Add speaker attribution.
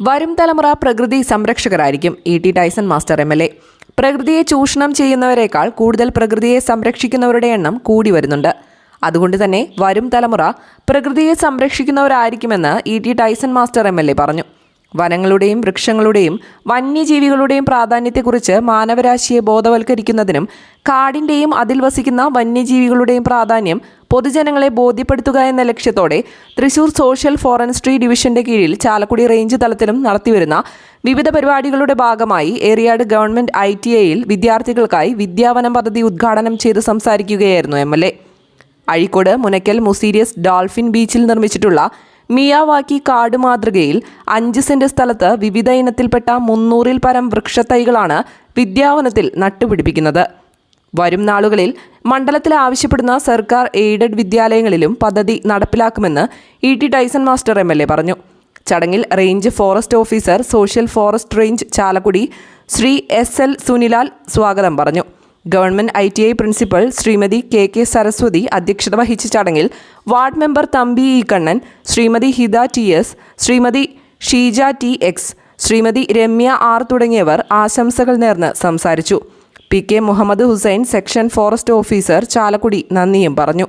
Speaker 1: വരും തലമുറ പ്രകൃതി സംരക്ഷകരായിരിക്കും. E T Tyson master M L A. പ്രകൃതിയെ ചൂഷണം ചെയ്യുന്നവരെക്കാൾ കൂടുതൽ പ്രകൃതിയെ സംരക്ഷിക്കുന്നവരുടെ എണ്ണം കൂടി വരുന്നുണ്ട്. അതുകൊണ്ട് തന്നെ വരും തലമുറ പ്രകൃതിയെ സംരക്ഷിക്കുന്നവരായിരിക്കുമെന്ന് E T Tyson master M L A പറഞ്ഞു. വനങ്ങളുടെയും വൃക്ഷങ്ങളുടെയും വന്യജീവികളുടെയും പ്രാധാന്യത്തെക്കുറിച്ച് മാനവരാശിയെ ബോധവൽക്കരിക്കുന്നതിനും കാടിന്റെയും അതിൽ വസിക്കുന്ന വന്യജീവികളുടെയും പ്രാധാന്യം പൊതുജനങ്ങളെ ബോധ്യപ്പെടുത്തുക എന്ന ലക്ഷ്യത്തോടെ തൃശൂർ സോഷ്യൽ ഫോറൻസ്ട്രി ഡിവിഷന്റെ കീഴിൽ ചാലക്കുടി റേഞ്ച് തലത്തിലും നടത്തിവരുന്ന വിവിധ പരിപാടികളുടെ ഭാഗമായി ഏറിയാട് ഗവൺമെന്റ് ഐ ടി ഐയിൽ വിദ്യാർത്ഥികൾക്കായി വിദ്യാവനം പദ്ധതി ഉദ്ഘാടനം ചെയ്ത് സംസാരിക്കുകയായിരുന്നു M L A. Azhikode Munakkal Muziris dolphin ബീച്ചിൽ നിർമ്മിച്ചിട്ടുള്ള മിയാവാക്കി കാട് മാതൃകയിൽ അഞ്ച് സെന്റ് സ്ഥലത്ത് വിവിധ ഇനത്തിൽപ്പെട്ട മുന്നൂറിൽ പരം വൃക്ഷത്തൈകളാണ് വിദ്യാവനത്തിൽ നട്ടുപിടിപ്പിക്കുന്നത്. വരും നാളുകളിൽ മണ്ഡലത്തിൽ ആവശ്യപ്പെടുന്ന സർക്കാർ എയ്ഡഡ് വിദ്യാലയങ്ങളിലും പദ്ധതി നടപ്പിലാക്കുമെന്ന് E T Tyson master M L A പറഞ്ഞു. ചടങ്ങിൽ range forest officer social forest range Chalakudy Shri S L Sunilal സ്വാഗതം പറഞ്ഞു. Government I T I principal Shrimati K K Saraswathi അധ്യക്ഷത വഹിച്ച ചടങ്ങിൽ ward member Thampi E Kannan Shrimati Hitha T S Shrimati Sheeja T X Shrimati Ramya R തുടങ്ങിയവർ ആശംസകൾ നേർന്ന് സംസാരിച്ചു. P K Muhammad Hussain section forest officer Chalakudy നന്ദിയും പറഞ്ഞു.